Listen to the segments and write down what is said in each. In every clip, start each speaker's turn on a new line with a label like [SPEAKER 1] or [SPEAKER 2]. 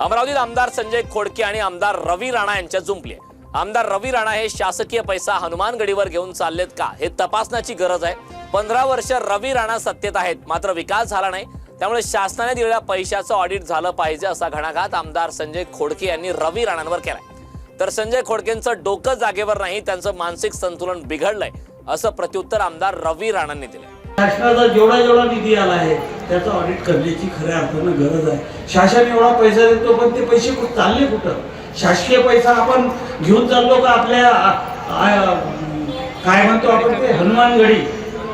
[SPEAKER 1] अमरावतीत आमदार संजय खोडके आणि आमदार रवी राणा यांच्यात जुंपली आहे. आमदार रवी राणा हे शासकीय पैसा हनुमानगडीवर घेऊन चाललेत का हे तपासण्याची गरज आहे. पंधरा वर्ष रवी राणा सत्तेत आहेत. मात्र विकास झाला नाही. त्यामुळे शासनाने दिलेल्या पैशाचं ऑडिट झालं पाहिजे असा घणाघात आमदार संजय खोडके यांनी रवी राणांवर केलाय. तर संजय खोडकेंचं डोकं जागेवर नाही. त्यांचं मानसिक संतुलन बिघडलंय असं प्रत्युत्तर आमदार रवी राणांनी दिलंय.
[SPEAKER 2] शासनाचा जेवढा जेवढा निधी आला आहे त्याचं ऑडिट करण्याची खऱ्या अर्थानं गरज आहे. शासन एवढा पैसा देतो पण ते पैसे कुठं चालले कुठं? शासकीय पैसा आपण घेऊन चाललो का आपल्या काय म्हणतो आपण ते हनुमानगडी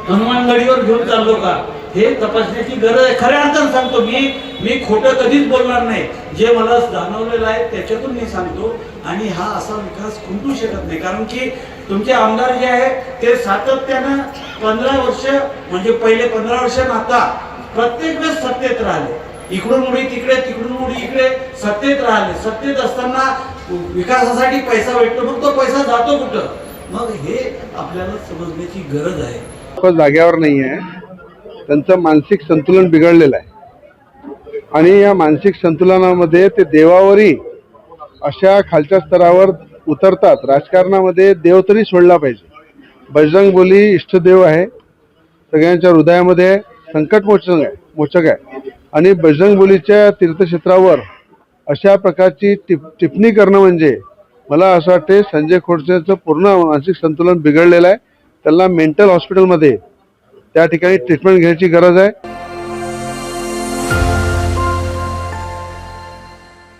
[SPEAKER 2] हनुमानगडीवर घेऊन चाललो का? हे तपासण्याची गरज आहे. खऱ्या अर्थानं सांगतो मी मी खोटं कधीच बोलणार नाही. जे मला जाणवलेलं आहे त्याच्यातून मी सांगतो. आणि हा असा विकास खुंटू शकत नाही. कारण की तुमचे आमदार जे आहे ते सातत्यानं पंधरा वर्ष म्हणजे पहिले पंधरा वर्ष आता प्रत्येक वेळेस सत्तेत राहिले. इकडून उडी तिकडे तिकडून उडी इकडे सत्तेत राहिले. सत्तेत असताना विकासासाठी पैसा भेटतो मग तो पैसा जातो कुठं? मग हे आपल्याला समजण्याची गरज आहे.
[SPEAKER 3] जाग्यावर नाही आहे. त्यांचं मानसिक संतुलन बिघडलेलं आहे. आणि या मानसिक संतुलनामध्ये ते देवावरी अशा खालच्या स्तरावर उतरतात. राजकारणामध्ये देव तरी सोडला पाहिजे. बजरंग बोली इष्टदेव आहे. सगळ्यांच्या हृदयामध्ये संकट मोचक आहे मोचक आहे. आणि बजरंग बोलीच्या तीर्थक्षेत्रावर अशा प्रकारची टिप टिप्पणी करणं म्हणजे मला असं वाटते संजय खोडसेचं पूर्ण मानसिक संतुलन बिघडलेलं आहे. त्यांना मेंटल हॉस्पिटलमध्ये त्या ठिकाणी ट्रीटमेंट घ्यायची गरज आहे.